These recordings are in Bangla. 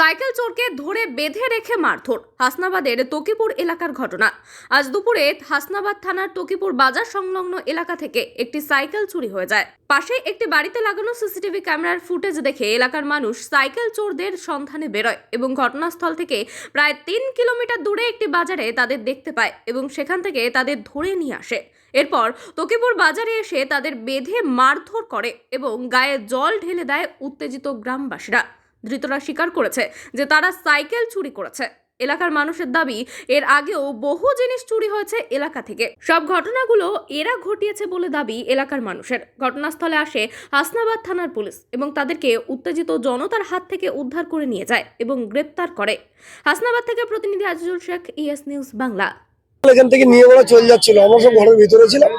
সাইকেল চোরকে ধরে বেঁধে রেখে মারধর, হাসনাবাদের তকিপুর এলাকার ঘটনা। আজ দুপুরে হাসনাবাদ থানার তকিপুর বাজার সংলগ্ন এলাকা থেকে একটি সাইকেল চুরি হয়ে যায়। পাশে একটি বাড়িতে লাগানো সিসিটিভি ক্যামেরার ফুটেজ দেখে এলাকার মানুষ সাইকেল চোরদের সন্ধানে বেরোয় এবং ঘটনাস্থল থেকে প্রায় তিন কিলোমিটার দূরে একটি বাজারে তাদের দেখতে পায় এবং সেখান থেকে তাদের ধরে নিয়ে আসে। এরপর তকিপুর বাজারে এসে তাদের বেঁধে মারধর করে এবং গায়ে জল ঢেলে দেয় উত্তেজিত গ্রামবাসীরা। ধৃতরা স্বীকার করেছে যে তারা সাইকেল চুরি করেছে। এলাকার মানুষের দাবি, এর আগেও বহু জিনিস চুরি হয়েছে এলাকা থেকে। সব ঘটনাগুলো এরা ঘটিয়েছে বলে দাবি এলাকার মানুষের। ঘটনাস্থলে আসে হাসনাবাদ থানার পুলিশ এবং তাদেরকে উত্তেজিত জনতার হাত থেকে উদ্ধার করে নিয়ে যায় এবং গ্রেপ্তার করে। হাসনাবাদ থেকে প্রতিনিধি আজিজুল শেখ, ইএস নিউজ বাংলা। এখান থেকে নিয়ে ওরা চলে যাচ্ছিল। আমরা সব ঘরের ভিতরে ছিলাম।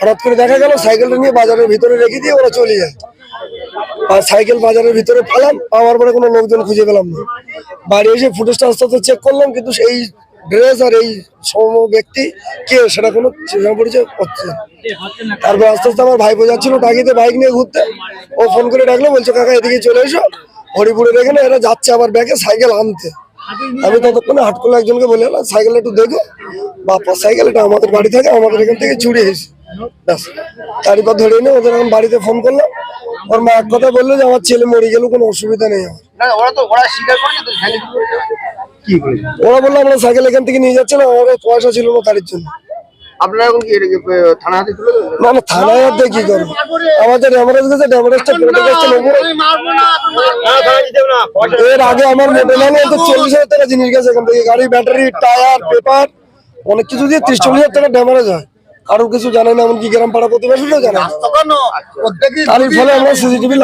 হঠাৎ করে দেখা গেল সাইকেলটা নিয়ে বাজারের ভিতরে রেখে দিয়ে ওরা চলে যায়। আর সাইকেল বাজারের ভিতরে ফেলাম পাওয়ার পরে কোনো লোকজন খুঁজে পেলাম না। বাড়ি এসে ফুটেজটা আস্তে আস্তে চেক করলাম, কিন্তু এই ড্রেস আর এই সম ব্যক্তি কে, সেটা কোনো চেনা পরিচয় না। তারপর আস্তে আস্তে আমার ভাই বোঝাচ্ছিল টাকিতে বাইক নিয়ে ঘুরতে। ও ফোন করে ডাকলো, বলছে, কাকা, এদিকে চলে এসো। হরিপুরের এখানে এরা যাচ্ছে আবার ব্যাগে সাইকেল আনতে। আমি ততক্ষণে হাট করলে একজনকে বলে এলাম সাইকেল একটু দেখো। বাপার সাইকেল এটা আমাদের বাড়ি থাকে আমাদের এখান থেকে চুরি হয়েছে ব্যাস, তারপর ধরে এনে ওদের এখন বাড়িতে ফোন করলাম। ওর মা এক কথা বলল যে আমার ছেলে মরে গেলেও কোনো অসুবিধা নেই আমার। ওরা তো ওরা স্বীকার করেছে সাইকেল কি ওরা বলল আমরা সাইকেল এখান থেকে নিয়ে যাচ্ছে না আমার পয়সা ছিল না তার জন্য। আপনারা এখন কি থানা হাতে তুলে না না থানায় কি করব? আমাদের ড্যামারেজ গেছে ড্যামারেজটা গেছে এর আগে আমার মোবাইল তো চল্লিশ হাজার টাকা জিনিস গেছে এখান থেকে গাড়ি ব্যাটারি টায়ার পেপার অনেক কিছু দিয়ে ত্রিশ চল্লিশ হাজার টাকা ড্যামারেজ হয়। কারও কিছু জানে না এমনকি গ্রাম পাড়া প্রতিবেশীও জানে না। তারই ফলে আমরা সিসিটিভি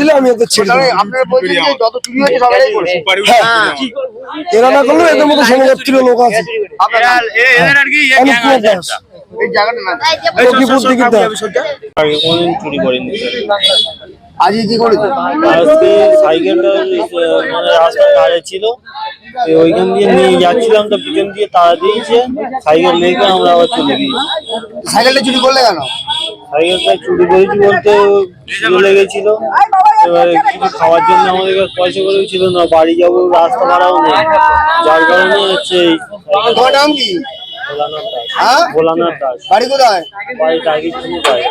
দিলে আমি ছেড়ে হ্যাঁ। এরা না করলেও এদের মতো লোক আছে। চুরি করিনি আজকে কি করেছে? আজকে সাইকেলটা মানে রাস্তার ধারে ছিল। ওইখান দিয়ে নিয়ে যাচ্ছিলাম তো পিছন দিয়ে তাড়া দিয়েছে। সাইকেল রেখে আমরা আবার চলে গিয়েছি। সাইকেলটা চুরি করলে কেন? সাইকেলটা চুরি করেছি বলতে ছিল লেগেছিল এবারে কিছু খাওয়ার জন্য আমাদের কাছে পয়সা করেও ছিল না বাড়ি যাব রাস্তা ভাড়াও নেই। যার কারণে হচ্ছে তোমার নাম কি? ভোলানাথ দাস। হ্যাঁ? ভোলানাথ দাস। বাড়ি কোথায়? বাড়ি পায়